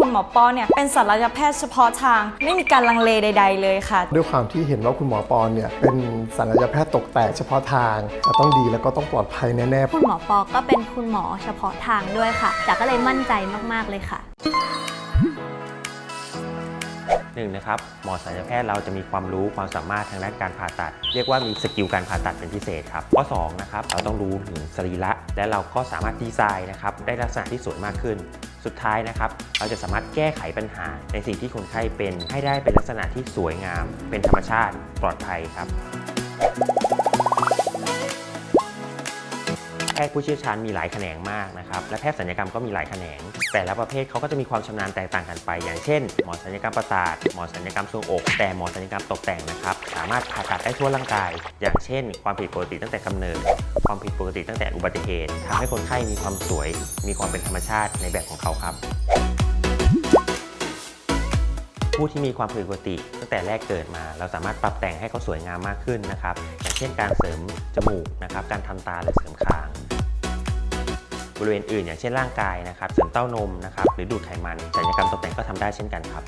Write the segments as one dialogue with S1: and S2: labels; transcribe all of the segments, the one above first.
S1: คุณหมอปอเนี่ยเป็นศัลยแพทย์เฉพาะทาง ไม่มีการลังเลใด ๆ เลยค่ะ
S2: ด้วยความที่เห็นว่าคุณหมอปอนเนี่ยเป็นศัลยแพทย์ตกแต่งเฉพาะทางจะต้องดีแล้วก็ต้องปลอดภัยแน่ๆ
S3: คุณหมอปอก็เป็นคุณหมอเฉพาะทางด้วยค่ะจ๋าก็เลยมั่นใจมากๆเลยค่ะ
S4: หนึ่งนะครับหมอศัลยแพทย์เราจะมีความรู้ความสามารถทางด้านการผ่าตัด เรียกว่ามีสกิลการผ่าตัดเป็นพิเศษครับข้อสองนะครับเราต้องรู้ถึงสรีระและเราก็สามารถดีไซน์นะครับได้ลักษณะที่สวยมากขึ้น สุดท้ายนะครับ เราจะสามารถแก้ไขปัญหาในสิ่งที่คนไข้เป็น ให้ได้เป็นลักษณะที่สวยงาม เป็นธรรมชาติปลอดภัยครับ แพทย์ผู้เชี่ยวชาญมีหลายแขนงมากนะครับและแพทย์ศัลยกรรมก็มีหลายแขนง แต่ละประเภทเขาก็จะมีความชำนาญแตกต่างกันไป อย่างเช่น หมอศัลยกรรมประสาทหมอศัลยกรรมทรวงอก แต่หมอศัลยกรรมตกแต่งนะครับสามารถผ่าตัดได้ทั่วร่างกาย อย่างเช่น ความผิดปกติตั้งแต่กำเนิด ความผิดปกติตั้งแต่อุบัติเหตุทำให้คนไข้มีความสวย มีความเป็นธรรมชาติในแบบของเขาครับ ผู้ที่มีความผิดปกติตั้งแต่แรกเกิดมา เราสามารถปรับแต่งให้เขาสวยงามมากขึ้นนะครับอย่างเช่นการเสริมจมูกนะครับการทำตาหรือเสริมคาง บริเวณอื่น อย่างเช่นร่างกายนะครับเสริมเต้านมนะครับหรือดูดไขมันศัลยกรรมตกแต่งก็ทำได้เช่นกันครับ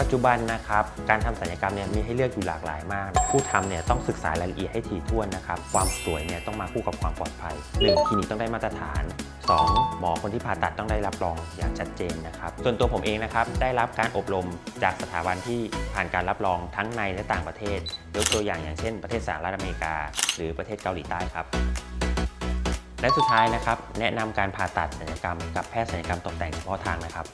S4: ปัจจุบันนะครับการทำศัลยกรรมเนี่ยมีให้เลือกอยู่หลากหลายมาก ผู้ทำเนี่ยต้องศึกษารายละเอียดให้ถี่ถ้วนนะครับความสวยเนี่ยต้องมาคู่กับความปลอดภัย 1. คลินิกต้องได้มาตรฐาน 2. หมอคนที่ผ่าตัดต้องได้รับรองอย่างชัดเจนนะครับส่วนตัวผมเองนะครับได้รับการอบรมจากสถาบันที่ผ่านการรับรองทั้งในและต่างประเทศยกตัวอย่างอย่างเช่น ประเทศสหรัฐอเมริกา หรือประเทศเกาหลีใต้ครับและสุดท้ายนะครับแนะนำการผ่าตัดศัลยกรรมกับแพทย์ศัลยกรรมตกแต่งเฉพาะทางนะครับ